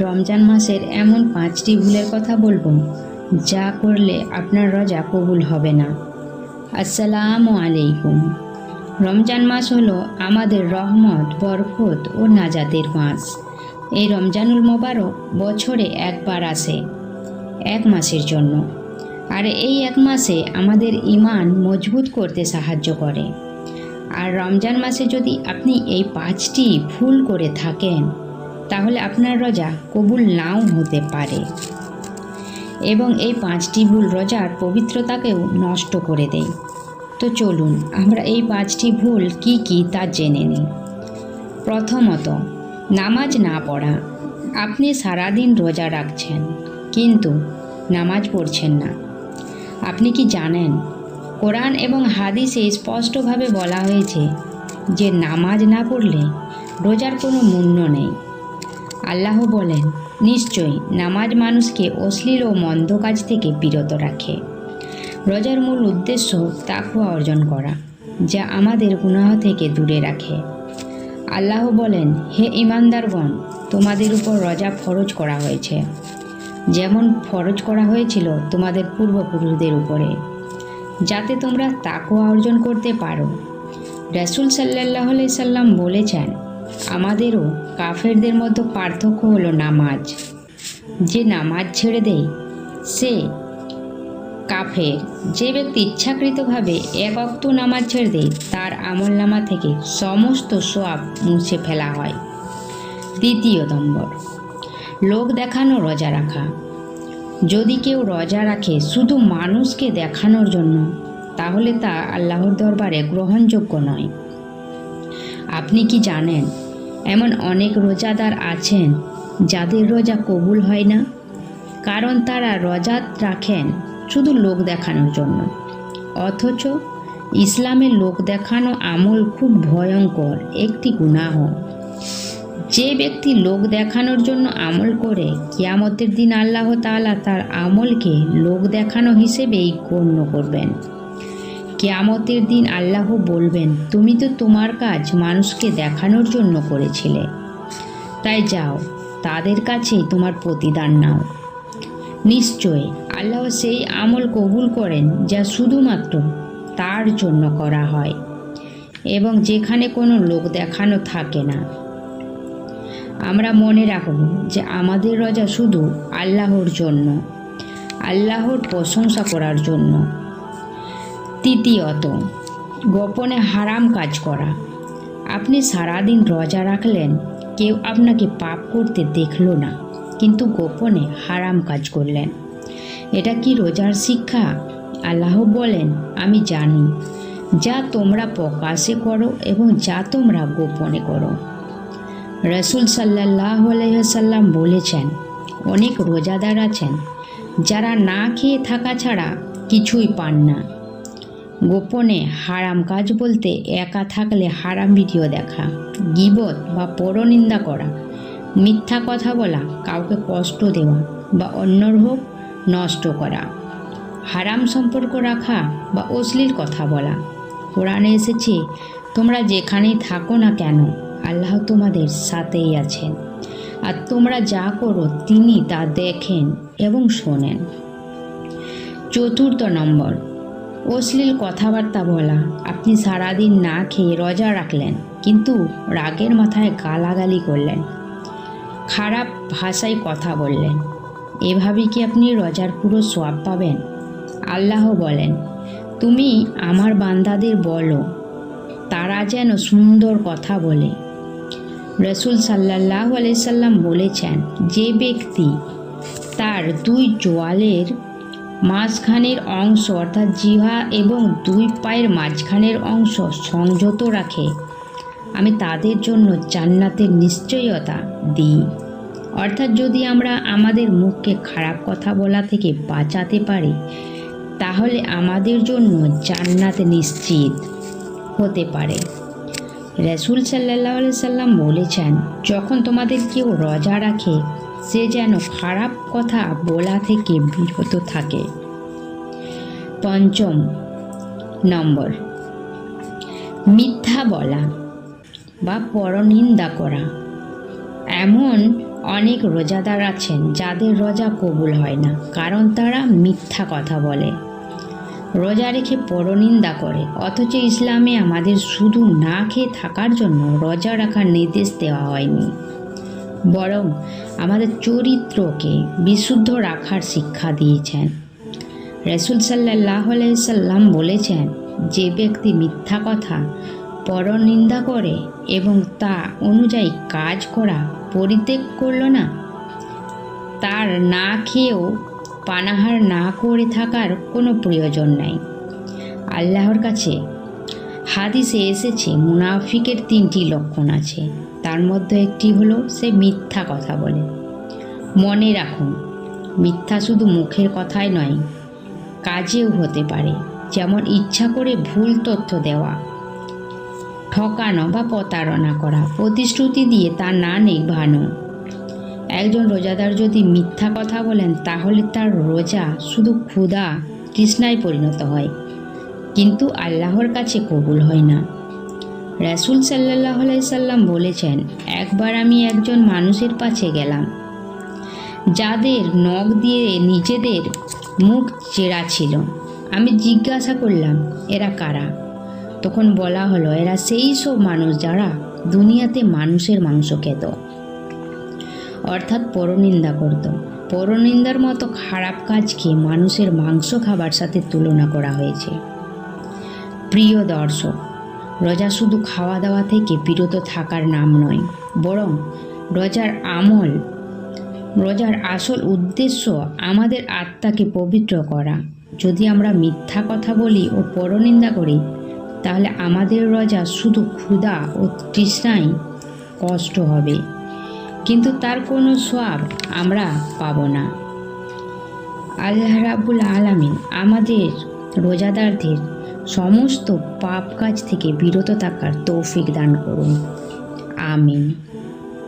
রমজান মাসের এমন পাঁচটি ভুলের কথা বলব, যা করলে আপনার রোজা কবুল হবে না। আসসালামু আলাইকুম। রমজান মাস হলো আমাদের রহমত, বরকত ও নাজাতের মাস। এই রমজানুল মোবারক বছরে একবার আসে, এক মাসের জন্য। আর এই এক মাসে আমাদের ইমান মজবুত করতে সাহায্য করে। আর রমজান মাসে যদি আপনি এই পাঁচটি ভুল করে থাকেন তাহলে আপনার রোজা কবুল নাও হতে পারে। এবং এই পাঁচটি ভুল রোজার পবিত্রতাকেও নষ্ট করে দেয় তো চলুন, আমরা এই পাঁচটি ভুল কি কি তা জেনে নিই। প্রথমত, নামাজ না পড়া। আপনি সারাদিন রোজা রাখছেন, কিন্তু নামাজ পড়ছেন না। আপনি কি জানেন, কোরআন এবং হাদিসে স্পষ্টভাবে বলা হয়েছে যে নামাজ না পড়লে রোজার কোনো মূল্য নেই। আল্লাহ বলেন, নিশ্চয়ই নামাজ মানুষকে অশ্লীল ও মন্দ কাজ থেকে বিরত রাখে। রোজার মূল উদ্দেশ্য তাকুয়া অর্জন করা, যা আমাদের গুনাহ থেকে দূরে রাখে। আল্লাহ বলেন, হে ইমানদারগণ তোমাদের উপর রোজা ফরজ করা হয়েছে। যেমন ফরজ করা হয়েছিল তোমাদের পূর্বপুরুষদের উপরে। যাতে তোমরা তাকুয়া অর্জন করতে পারো। রাসুল সাল্লাহ সাল্লাম বলেছেন আমাদেরও কাফেরদের মধ্যে পার্থক্য হলো নামাজ। যে নামাজ ছেড়ে দেয়, সে কাফের। যে ব্যক্তি ইচ্ছাকৃতভাবে এক অক্ত নামাজ ছেড়ে দেয়, তার আমল নামা থেকে সমস্ত সোয়াব মুছে ফেলা হয়। দ্বিতীয় নম্বর, লোক দেখানো, রোজা রাখা। যদি কেউ রোজা রাখে শুধু মানুষকে দেখানোর জন্য, তাহলে তা আল্লাহর দরবারে গ্রহণযোগ্য নয়। আপনি কি জানেন, এমন অনেক রোজাদার আছেন যাদের রোজা কবুল হয় না? কারণ তারা রোজা রাখেন শুধু লোক দেখানোর জন্য। অথচ ইসলামের লোক দেখানো আমল খুব ভয়ঙ্কর, একটি গুনাহ। যে ব্যক্তি লোক দেখানোর জন্য আমল করে, কিয়ামতের দিন আল্লাহ তাআলা তার আমলকে লোক দেখানো হিসেবেই গণ্য করবেন। কেয়ামতের দিন আল্লাহ বলবেন, তুমি তো তোমার কাজ মানুষকে দেখানোর জন্য করেছিলে। তাই যাও, তাদের কাছেই তোমার প্রতিদান নাও। নিশ্চয়, আল্লাহ সেই আমল কবুল করেন যা শুধুমাত্র তার জন্য করা হয় এবং যেখানে কোনো লোক দেখানো থাকে না। আমরা মনে রাখব যে আমাদের রজা শুধু আল্লাহর জন্য, আল্লাহর প্রশংসা করার জন্য। তৃতীয়ত গোপনে হারাম কাজ করা। আপনি সারাদিন রোজা রাখলেন, কেউ আপনাকে পাপ করতে দেখল না, কিন্তু গোপনে হারাম কাজ করলেন। এটা কি রোজার শিক্ষা? আল্লাহ বলেন, আমি জানি। যা তোমরা প্রকাশে করো এবং যা তোমরা গোপনে করো। রসুল সাল্লাহ আলহাম বলেছেন, অনেক রোজাদার আছেন, যারা না খেয়ে থাকা ছাড়া কিছুই পান না। গোপনে হারাম কাজ বলতে একা থাকলে হারাম ভিডিও দেখা, গিবত বা পরনিন্দা করা, মিথ্যা কথা বলা, কাউকে কষ্ট দেওয়া বা অন্যর হোক নষ্ট করা, হারাম সম্পর্ক রাখা বা অশ্লীল কথা বলা। কোরআনে এসেছে, তোমরা যেখানেই থাকো না কেন, আল্লাহ তোমাদের সাথেই আছেন। আর তোমরা যা করো তিনি তা দেখেন এবং শোনেন। চতুর্থ নম্বর অশ্লীল কথাবার্তা বলা। আপনি সারাদিন না খেয়ে রোজা রাখলেন, কিন্তু রাগের মাথায় গালাগালি করলেন। খারাপ ভাষায় কথা বললেন। এভাবে কি আপনি রজার পুরো সোয়াব পাবেন? আল্লাহ বলেন, তুমি আমার বান্দাদের বলো, তারা যেন সুন্দর কথা বলে। রসুল সাল্লাহ আলাইসাল্লাম বলেছেন, যে ব্যক্তি তার দুই জোয়ালের মাঝখানের অংশ অর্থাৎ জিহা এবং দুই পায়ের মাঝখানের অংশ সংযত রাখে। আমি তাদের জন্য জান্নাতের নিশ্চয়তা দিই। অর্থাৎ যদি আমরা আমাদের মুখকে খারাপ কথা বলা থেকে বাঁচাতে পারি, তাহলে আমাদের জন্য জান্নাত নিশ্চিত হতে পারে। রসুল সাল্লাহ সাল্লাম বলেছেন, যখন তোমাদের কেউ রজা রাখে, সে যেন খারাপ কথা বলা থেকে বিরত থাকে। পঞ্চম নম্বর, মিথ্যা বলা বা পরনিন্দা করা। এমন অনেক রোজাদার আছেন যাদের রোজা কবুল হয় না, কারণ তারা মিথ্যা কথা বলে। রোজা রেখে পরনিন্দা করে। অথচ ইসলামে আমাদের শুধু না খেয়ে থাকার জন্য রোজা রাখার নির্দেশ দেওয়া হয়নি। বরং আমাদের চরিত্রকে বিশুদ্ধ রাখার শিক্ষা দিয়েছেন। রসুল সাল্লাহ সাল্লাম বলেছেন, যে ব্যক্তি মিথ্যা কথা, পরনিন্দা করে এবং তা অনুযায়ী কাজ করা পরিত্যাগ করল না, তার না খেয়েও পানাহার না করে থাকার কোনো প্রয়োজন নাই। আল্লাহর কাছে হাদিসে এসেছে, মুনাফিকের তিনটি লক্ষণ আছে। তার মধ্যে একটি হলো, সে মিথ্যা কথা বলে। মনে রাখুন, মিথ্যা শুধু মুখের কথাই নয়, কাজেও হতে পারে। যেমন ইচ্ছা করে ভুল তথ্য দেওয়া, ঠকানো বা প্রতারণা করা, প্রতিশ্রুতি দিয়ে তা না নিভানো একজন রোজাদার যদি মিথ্যা কথা বলেন, তাহলে তার রোজা শুধু ক্ষুধা তৃষ্ণায় পরিণত হয়। কিন্তু আল্লাহর কাছে কবুল হয় না। রাসুল সাল্লাহ সাল্লাম বলেছেন, একবার আমি একজন মানুষের পাশে গেলাম, যাদের নখ দিয়ে নিজেদের মুখ চেরা ছিল। আমি জিজ্ঞাসা করলাম, এরা কারা? তখন বলা হলো, এরা সেই সব মানুষ যারা দুনিয়াতে মানুষের মাংস খেত। অর্থাৎ পরনিন্দা করত। পরনিন্দার মতো খারাপ কাজকে মানুষের মাংস খাবার সাথে তুলনা করা হয়েছে। প্রিয় দর্শক, রোজা শুধু খাওয়া দাওয়া থেকে বিরত থাকার নাম নয়, বরং রোজার আমল, রোজার আসল উদ্দেশ্য আমাদের আত্মাকে পবিত্র করা। যদি আমরা মিথ্যা কথা বলি ও পরনিন্দা করি, তাহলে আমাদের রোজা শুধু ক্ষুধা ও তৃষ্ণায় কষ্ট হবে। কিন্তু তার কোনো সোয়াব আমরা পাব না। আল্লাহ রাবুল আলামিন আমাদের রোজাদারদের সমস্ত পাপ কাজ থেকে বিরত থাকার তৌফিক দান করুন। আমিন।